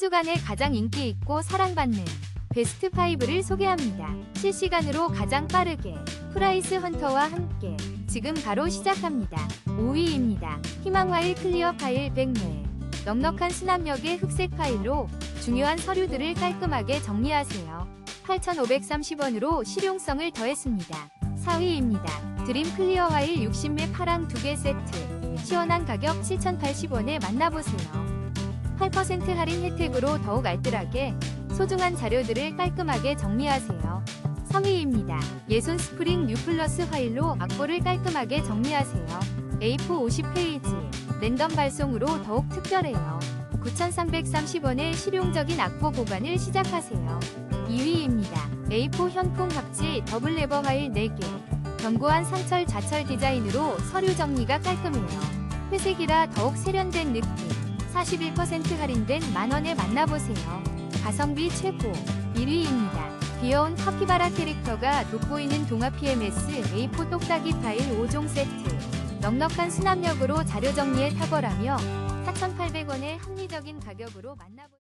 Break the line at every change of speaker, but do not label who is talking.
주간에 가장 인기 있고 사랑받는 베스트 5를 소개합니다. 실시간으로 가장 빠르게 프라이스 헌터와 함께 지금 바로 시작합니다. 5위입니다. 희망화일 클리어 파일 100매. 넉넉한 수납력의 흑색 파일로 중요한 서류들을 깔끔하게 정리하세요. 8,530원으로 실용성을 더했습니다. 4위입니다. 드림 클리어 화일 60매 파랑 2개 세트. 시원한 가격 7,080원에 만나보세요. 8% 할인 혜택으로 더욱 알뜰하게 소중한 자료들을 깔끔하게 정리하세요. 3위입니다. 예손 스프링 뉴 플러스 화일로 악보를 깔끔하게 정리하세요. A4 50페이지 랜덤 발송으로 더욱 특별해요. 9,330원의 실용적인 악보 보관을 시작하세요. 2위입니다. A4 현풍 합지 더블 레버 화일 4개. 견고한 상철 자철 디자인으로 서류 정리가 깔끔해요. 회색이라 더욱 세련된 느낌. 41% 할인된 만원에 만나보세요. 가성비 최고 1위입니다. 귀여운 커피바라 캐릭터가 돋보이는 동화 PMS A4 똑딱이 파일 5종 세트. 넉넉한 수납력으로 자료 정리에 탁월하며 4,800원의 합리적인 가격으로 만나보